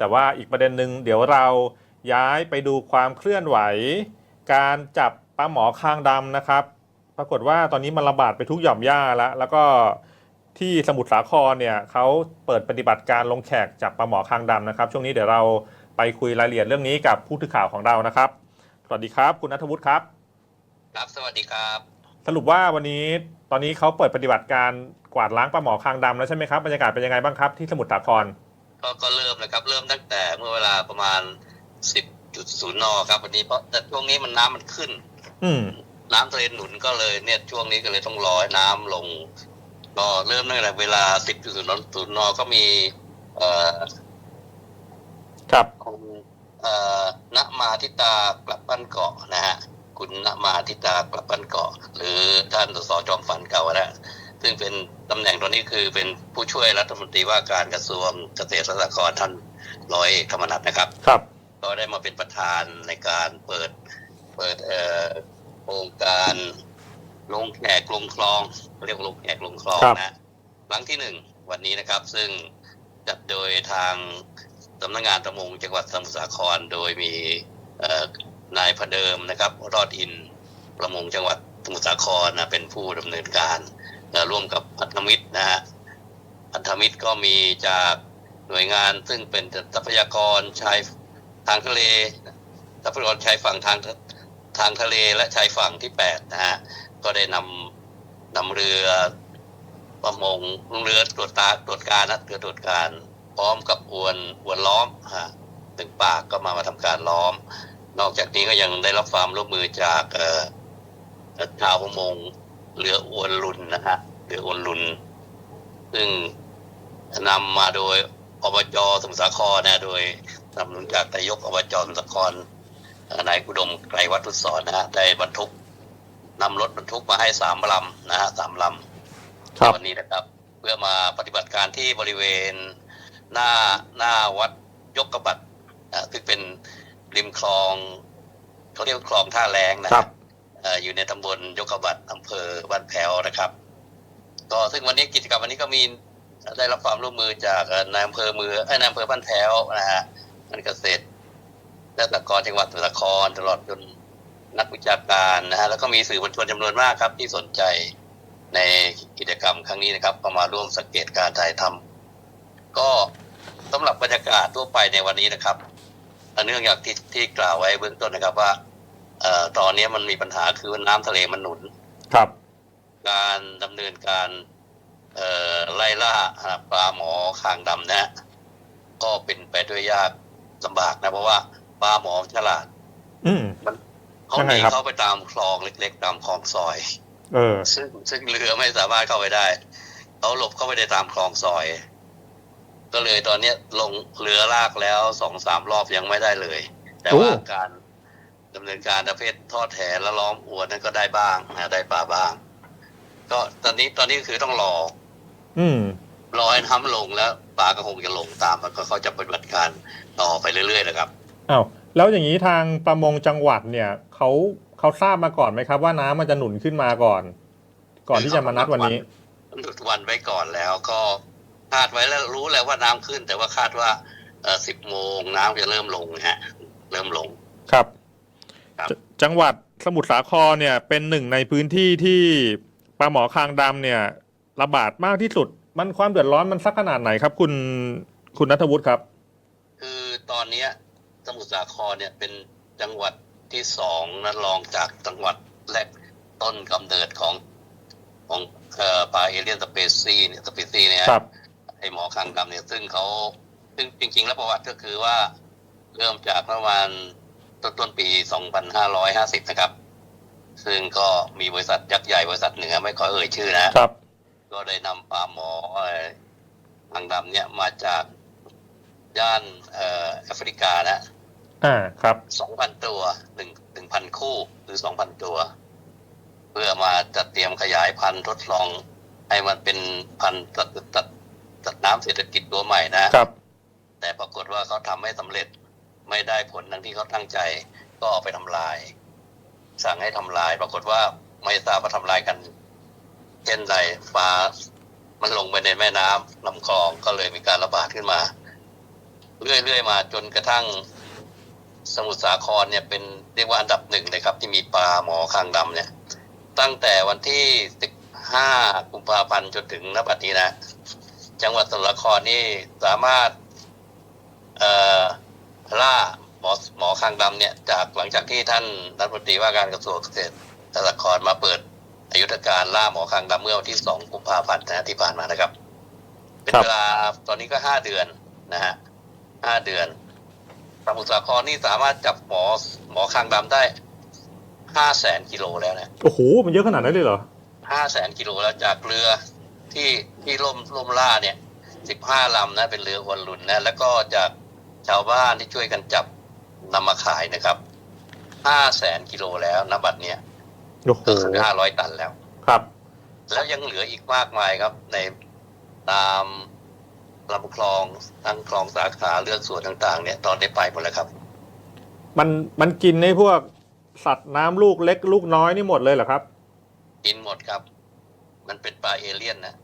แต่ว่าอีกประเด็นหนึ่งเดี๋ยวเราย้ายไปดูความเคลื่อนไหว การจับปลาหมอคางดำนะครับ ปรากฏว่าตอนนี้มันระบาดไปทุกหย่อมย่าแล้ว แล้วก็ที่สมุทรสาครเนี่ยเขาเปิดปฏิบัติการลงแขกจับปลาหมอคางดำนะครับ ช่วงนี้เดี๋ยวเราไปคุยรายละเอียดเรื่องนี้กับผู้ถือข่าวของเรานะครับ สวัสดีครับคุณนัทวุฒิครับ ครับสวัสดีครับ สรุปว่าวันนี้ตอนนี้เขาเปิดปฏิบัติการกวาดล้างปลาหมอคางดำแล้วใช่ไหมครับบรรยากาศเป็นยังไงบ้างครับที่สมุทรสาคร ก็ก็เริ่มนะครับ เริ่มตั้งแต่เมื่อเวลาประมาณ10.0นครับ วันนี้เพราะแต่ช่วงนี้มันน้ำมันขึ้น อืมน้ำทะเลหนุนก็เลยเนี่ยช่วงนี้ก็เลยต้องรอให้น้ำลง ก็เริ่มตั้งแต่เวลา10.0นนก็มี เอ่อครับคุณเอ่อณมาทิตากลับบ้านเกาะนะฮะคุณณมาทิตากลับบ้านเกาะ หรือท่านสสจอมฝันเก่านะ ซึ่งเป็นตำแหน่งตอนนี้คือเป็นผู้ช่วยรัฐมนตรีว่าการกระทรวงเกษตรและสหกรณ์ท่านร้อยเอกธรรมนัฐนะครับ ครับ ก็ได้มาเป็นประธานในการเปิดเปิดเอ่อโครงการลงแขกลงคลองเรียกว่าลงแขกลงคลองครับนะครั้งที่หนึ่งวันนี้นะครับ ซึ่งจัดโดยทางสำนักงานประมงจังหวัดสมุทรสาครโดยมีเอ่อนายพเดิมนะครับ รอดอินประมงจังหวัดสมุทรสาครนะเป็นผู้ดำเนินการเอ่อ ร่วมกับพันธมิตรนะฮะพันธมิตรก็มีจากหน่วยงานซึ่งเป็นทรัพยากรชายทางทะเลทรัพยากรชายฝั่งทางทางทะเลและชายฝั่งที่แปดนะฮะก็ได้นำนำเรือประมงเรือตรวจตาตรวจการนะเรือตรวจการพร้อมกับอวนอวนล้อมฮะถึงปากก็มามาทำการล้อม นอกจากนี้ก็ยังได้รับความร่วมมือจากชาวประมง เรืออวนลุนนะฮะเรืออวนลุน ซึ่งนำมาโดยอบจสมุทรสาครนะโดยสนับสนุนจากนายกอบจสมุทรสาครเอ่อนายอุดมไกรวัฒน์ทุศรนะฮะได้บรรทุกนำรถบรรทุกมาให้สามลำนะฮะสามลำครับวันนี้นะครับ เพื่อมาปฏิบัติการที่บริเวณหน้าหน้าวัดยกกระบัดอ่าซึ่งเป็นริมคลองเขาเรียกว่าคลองท่าแรงนะคครัรับบเอยู่ในตำบลยกกระบัดอำเภอบ้านแพ้วนะครับก็ซึ่งวันนี้กิจกรรมวันนี้ก็มีได้รับความร่วมมือจากนายอำเภอมือเอ้นายอำเภอบ้านแพ้วนะฮะมันเกษตรและสหกรณ์จังหวัดสมุทรสาครตลอดจนนักวิชาการนะฮะแล้วก็มีสื่อมวลชนจำนวนมากครับ ที่สนใจในกิจกรรมครั้งนี้นะครับก็มาร่วมสังเกตการถ่ายทำก็สำหรับบรรยากาศทั่วไปในวันนี้นะครับเนื่องจากที่ที่กล่าวไว้เบื้องต้นนะครับว่า เอ่อตอนนี้มันมีปัญหาคือว่าน้ำทะเลมันหนุน ครับ การดำเนินการ เอ่อไล่ล่าหาปลาหมอคางดำนะฮะก็เป็นไปด้วยยากลำบากนะ เพราะว่าปลาหมอฉลาด อืมเขายังหไงนีครับเข้าไปตามคลองเล็ก ๆ ตามคลองซอย เออ ซึ่งซึ่งเรือไม่สามารถเข้าไปได้เขาหลบเข้าไปได้ตามคลองซอย ก็เลยตอนเนี้ยลงเรือลากแล้วสองสามรอบยังไม่ได้เลย แต่ว่าโอ้การ ดำเนินการประเภททอดแหและล้อมอวนนั้นก็ได้บ้างนะได้ปลาบ้าง ก็ตอนนี้ตอนนี้คือต้องรอ อืมรอให้น้ำลงแล้วปลาก็คงจะลงตามแล้วก็เขาจะปฏิบัติการต่อไปเรื่อยๆนะครับอ้าวแล้วอย่างนี้ทางประมงจังหวัดเนี่ยเขาเขาทราบมาก่อนไหมครับ ว่าน้ำมันจะหนุนขึ้นมาก่อน ก่อนที่จะมานัดวันนี้หยุดวันไว้ก่อนแล้วก็คาดไว้แล้วรู้แล้วว่าน้ำขึ้น แต่ว่าคาดว่าเออสิบโมงน้ำจะเริ่มลงนะฮะ เริ่มลงครับครับ จจังหวัดสมุทรสาครเนี่ยเป็นหนึ่งในพื้นที่ที่ปลาหมอคางดำเนี่ยระบาดมากที่สุด มันความเดือดร้อนมันสักขนาดไหนครับ คุณคุณนัทวุฒิครับ คือตอนเนี้ยสมุทรสาครเนี่ยเป็นจังหวัดที่สองนั้นรองจากจังหวัดแรกต้นกำเนิดของของเอ่อปลาเอเลียนสเปซีเนี่ยสเปซีเนี่ยครับไอหมอคางดำเนี่ยซึ่งเขาซึ่งจริง ๆ แล้วประวัติก็คือว่าเริ่มจากประมาณ ต้นต้นปี 2550 นะครับ ซึ่งก็มีบริษัทยักษ์ใหญ่บริษัทเหนือไม่ขอเอ่ยชื่อนะครับ ก็ได้นำปลาหมอเอ่อทางดำเนี่ยมาจากย่านเอ่อแอฟริกานะอ่าครับสองพันตัวหนึ่งหนึ่งพันคู่หรือสองพันตัว เพื่อมาจัดเตรียมขยายพันธุ์ทดลอง ให้มันเป็นพันธุ์ตัดตัดตัดน้ำเศรษฐกิจตัวใหม่นะครับ แต่ปรากฏว่าเขาทำไม่สำเร็จ ไม่ได้ผลดังที่เขาตั้งใจก็เอาไปทำลาย สั่งให้ทำลาย ปรากฏว่าไม่ทราบว่าทำลายกัน เช่นไรปลามันลงไปในแม่น้ำลำคลองก็เลยมีการระบาดขึ้นมา เรื่อยๆมาจนกระทั่งสมุทรสาครเนี่ยเป็นเรียกว่าอันดับหนึ่งเลยครับ ที่มีปลาหมอคางดำเนี่ย ตั้งแต่วันที่ 15 กุมภาพันธ์จนถึงณบัดนี้นะ จังหวัดสมุทรสาครนี่สามารถ เอ่อ ล่าหมอหมอคางดำเนี่ยจากหลังจากที่ท่านรัฐมนตรีว่าการกระทรวงเกษตรและสหกรณ์มาเปิดอายุทการล่าหมอคางดำเมื่อวันที่2กุมภาพันธ์นะที่ผ่านมานะครับ เป็นครับเวลาตอนนี้ก็5เดือนนะฮะห้าเดือนสมุทรสาครนี่สามารถจับหมอหมอคางดำได้ห้าแสนกิโลแล้วนะโอ้โหมันเยอะขนาดนั้นเลยเหรอห้าแสนกิโลแล้วจากเรือที่ที่ล่มล่มล่าเนี่ยสิบห้าลำนะเป็นเรืออวนลุนนะแล้วก็จาก ชาวบ้านที่ช่วยกันจับนำมาขายนะครับห้าแสนกิโลแล้วนบัตรเนี้ยโอ้โหก็คือห้าร้อยตันแล้ว ครับ แล้วยังเหลืออีกมากมายครับ ในตามลำคลองทั้งคลองสาขาเลือดส่วนต่าง ๆ เนี่ย ตอนได้ไปหมดแล้วครับ มันมันกินในพวกสัตว์น้ำลูกเล็กลูกน้อยนี่หมดเลยเหรอครับ กินหมดครับ มันเป็นปลาเอเลี่ยนนะ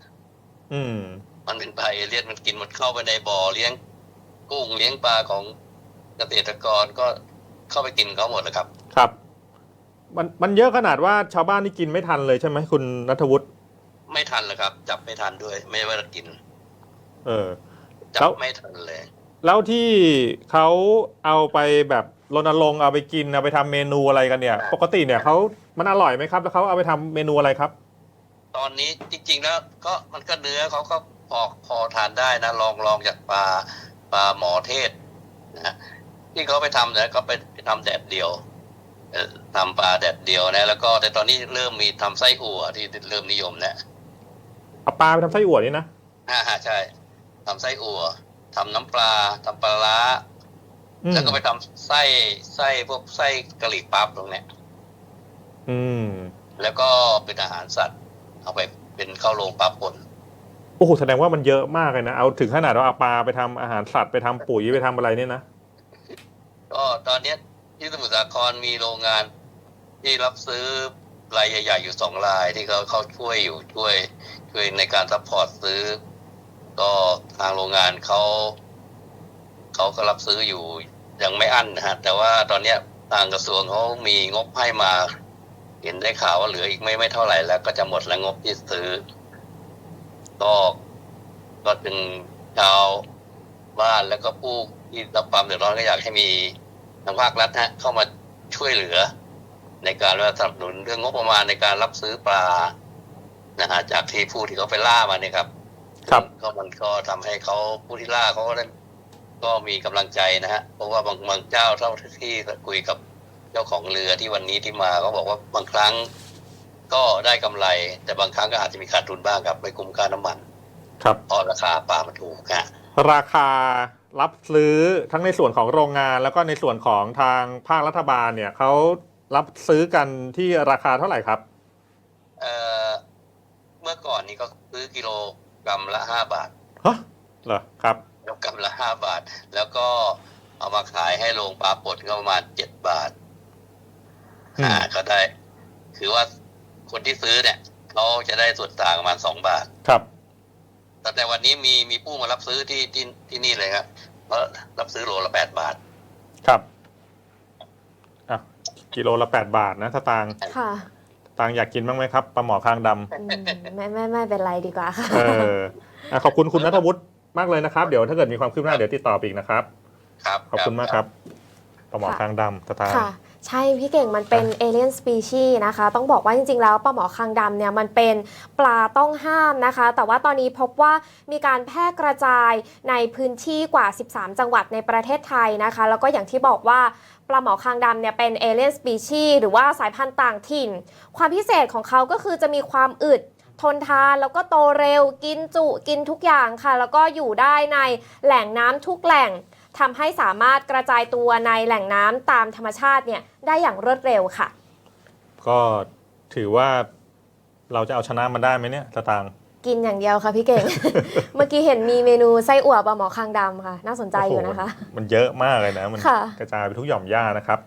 อืม มันเป็นปลาเอเลี่ยนมันกินหมดเข้าไปในบ่อเลี้ยง กุ้งเลี้ยงปลาของเกษตรกรก็เข้าไปกินเขาหมดเลยครับ ครับ มันมันเยอะขนาดว่าชาวบ้านนี่กินไม่ทันเลยใช่ไหมคุณนัทวุฒิไม่ทันเลยครับ จับไม่ทันด้วย ไม่ว่าจะกิน เออ จัแล้บวไม่ทันเลย แล้วที่เขาเอาไปแบบรณรงค์เอาไปกินเอาไปทำเมนูอะไรกันเนี่ย ปกติเนี่ยเขามันอร่อยไหมครับ แล้วเขาเอาไปทำเมนูอะไรครับ ตอนนี้จริง ๆ แล้วก็มันก็เนื้อเขาก็พอพอทานได้นะลองลองจากปลา ปลาหมอเทศนะที่เขาไปทำเนี่ยก็ไปไปทำแดดเดียวเอ่อทำปลาแดดเดียวนะ แล้วก็แต่ตอนนี้เริ่มมีทำไส้อั่วที่เริ่มนิยมแล้วเอาปลาไปทำไส้อั่วนี่นะอ่าฮะใช่ทำไส้อั่วทำน้ำปลาทำปลาร้าอืมแล้วก็ไปทำไส้ไส้พวกไส้กะหรี่ปั๊บตรงเนี้ยอืม แล้วก็เป็นอาหารสัตว์ เอาไปเป็นข้าวโรงปั๊บป่น โอ้โหแสดงว่ามันเยอะมากเลยนะ เอาถึงขนาดว่าเอาปลาไปทำอาหารสัตว์ไปทำปุ๋ยไปทำอะไรเนี่ยนะ ก็ตอนเนี้ยที่สมุทรสาครมีโรงงาน ที่รับซื้อรายใหญ่ๆอยู่สองรายที่เขาเขาช่วยอยู่ช่วย ช่วยในการซัพพอร์ตซื้อ ก็ทางโรงงานเขาเขาก็รับซื้ออยู่ยังไม่อั้นนะฮะแต่ว่าตอนเนี้ยทางกระทรวงเขามีงบให้มา เห็นได้ข่าวว่าเหลืออีกไม่ไม่เท่าไหร่แล้วก็จะหมดแล้วงบที่ซื้อ ก็ก็ถึงชาวบ้านแล้วก็ผู้ที่รับความเดือดร้อนก็อยากให้มีทางภาครัฐนะเข้ามาช่วยเหลือ ในการว่าสนับสนุนเรื่องงบประมาณในการรับซื้อปลานะฮะจากที่ผู้ที่เขาไปล่ามาเนี่ยครับ ครับก็มันก็ทำให้เขาผู้ที่ล่าเขาก็ได้ก็มีกำลังใจนะฮะเพราะว่าบางบางเจ้าเท่าที่คุยกับเจ้าของเรือที่วันนี้ที่มาเขาบอกว่าบางครั้ง ก็ได้กำไร แต่บางครั้งก็อาจจะมีขาดทุนบ้างครับไม่คุ้มค่าน้ำมัน ครับเพราะราคาปลามันถูกฮะราคารับซื้อทั้งในส่วนของโรงงาน แล้วก็ในส่วนของทางภาครัฐบาลเนี่ยเขารับซื้อกันที่ราคาเท่าไหร่ครับเอ่อเมื่อก่อนนี้ก็ซื้อกิโลกรัมละห้าบาทฮะเหรอครับกิโลกรัมละห้าบาท แล้วก็เอามาขายให้โรงปลาป่นก็ประมาณเจ็ดบาทอืมอ่าก็ได้ คือว่า คนที่ซื้อเนี่ยเขาจะได้ส่วนต่างประมาณสองบาท ครับ แต่แต่วันนี้มีมีผู้มารับซื้อที่ที่ที่นี่เลยครับเพราะรับซื้อโลละแปดบาท ครับอะกิโลละแปดบาทนะสตางค์ค่ะสตางค์อยากกินบ้างไหมครับปลาหมอคางดำอืมไม่ไม่ไม่เป็นไรดีกว่าค่ะ เอออะขอบคุณคุณนัทวุฒิมากเลยนะครับ เดี๋ยวถ้าเกิดมีความคืบหน้าเดี๋ยวติดต่อไปอีกนะครับ ครับ ขอบคุณมากครับปลาหมอคางดำสตางค์ค่ะ ใช่พี่เก่งมันเป็นเอเลียนสปีชีนะคะ ต้องบอกว่าจริง ๆ แล้วปลาหมอคางดำเนี่ยมันเป็นปลาต้องห้ามนะคะ แต่ว่าตอนนี้พบว่ามีการแพร่กระจายในพื้นที่กว่า 13 จังหวัดในประเทศไทยนะคะ แล้วก็อย่างที่บอกว่าปลาหมอคางดำเนี่ยเป็นเอเลียนสปีชีหรือว่าสายพันธุ์ต่างถิ่น ความพิเศษของเขาก็คือจะมีความอึดทนทานแล้วก็โตเร็วกินจุกินทุกอย่างค่ะ แล้วก็อยู่ได้ในแหล่งน้ำทุกแหล่งทำให้สามารถกระจายตัวในแหล่งน้ำตามธรรมชาติเนี่ย ได้อย่างรวดเร็วค่ะ ก็ถือว่าเราจะเอาชนะมันได้ไหมเนี่ยสตางค์ กินอย่างเดียวค่ะพี่เก่ง เมื่อกี้เห็นมีเมนูไส้อั่วปลาหมอคางดำค่ะ น่าสนใจอยู่นะคะ โโหมันเยอะมากเลยนะ มันค่ะ กระจายไปทุกหย่อมหญ้านะครับ